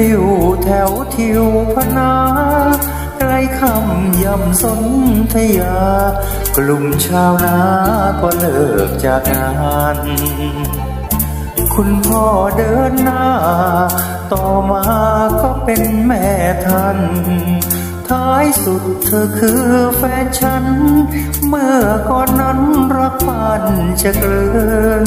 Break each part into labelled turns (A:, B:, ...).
A: ลิวแถวทิวพนาใกลคำยำสนธยา กลุ่มชาวนาก็เลิกจากงาน คุณพ่อเดินหน้า ต่อมาก็เป็นแม่ท่านท้ายสุดเธอคือแฟนฉัน เมื่อก่อนนั้นรักปันจะเกิน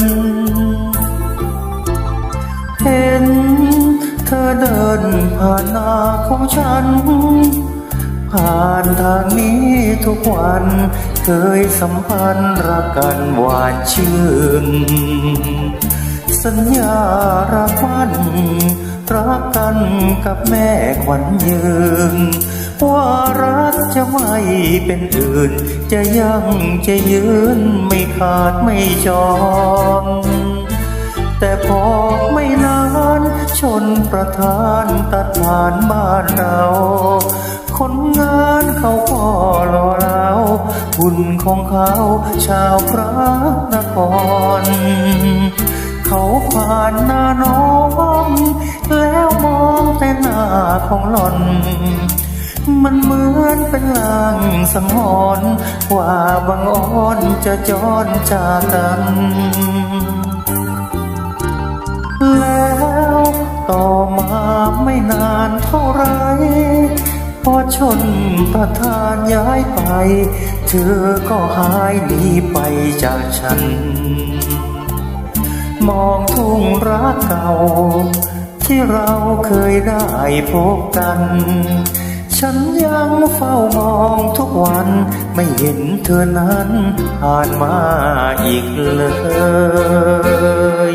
A: ของฉัน ผ่านทางนี้ทุกวัน เคยสัมพันธ์รักกันหวานชื่น สัญญารักมันรักกันกับแม่ขวัญยืนว่ารักจะไม่เป็นอื่น จะยังจะยืนไม่ขาดไม่จอง แต่พอไม่นาน นประธานตัดผ่านบ้านเรา คนงานเขาก็รอเราหุ่นของเขาชาวพระนคร เขาผ่านหน้าน้องแล้วมองแต่หน้าของหล่อนมันเหมือนเป็นลางสังหรณ์ว่าบางอ่อนจะจรจากกัน ต่อมาไม่นานเท่าไร พอชนประธานย้ายไป เธอก็หายหนีไปจากฉัน มองทุ่งรักเก่า ที่เราเคยได้พบกัน ฉันยังเฝ้ามองทุกวัน ไม่เห็นเธอนั้นผ่านมาอีกเลย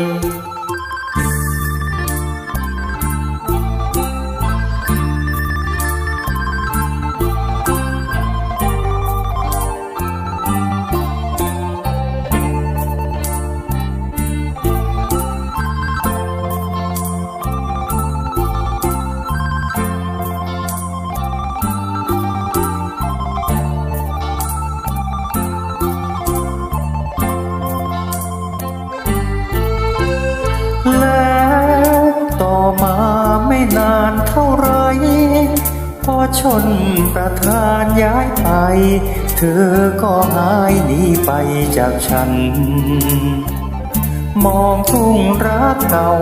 A: ชนประธานย้ายไป เธอก็หายหนีไปจากฉัน มองทุ่งรักเก่า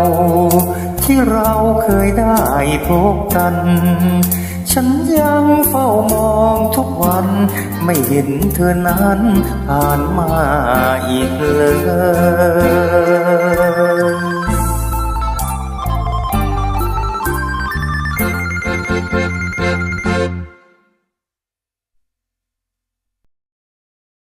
A: ที่เราเคยได้พบกัน ฉันยังเฝ้ามองทุกวัน ไม่เห็นเธอนั้นผ่านมาอีกเลย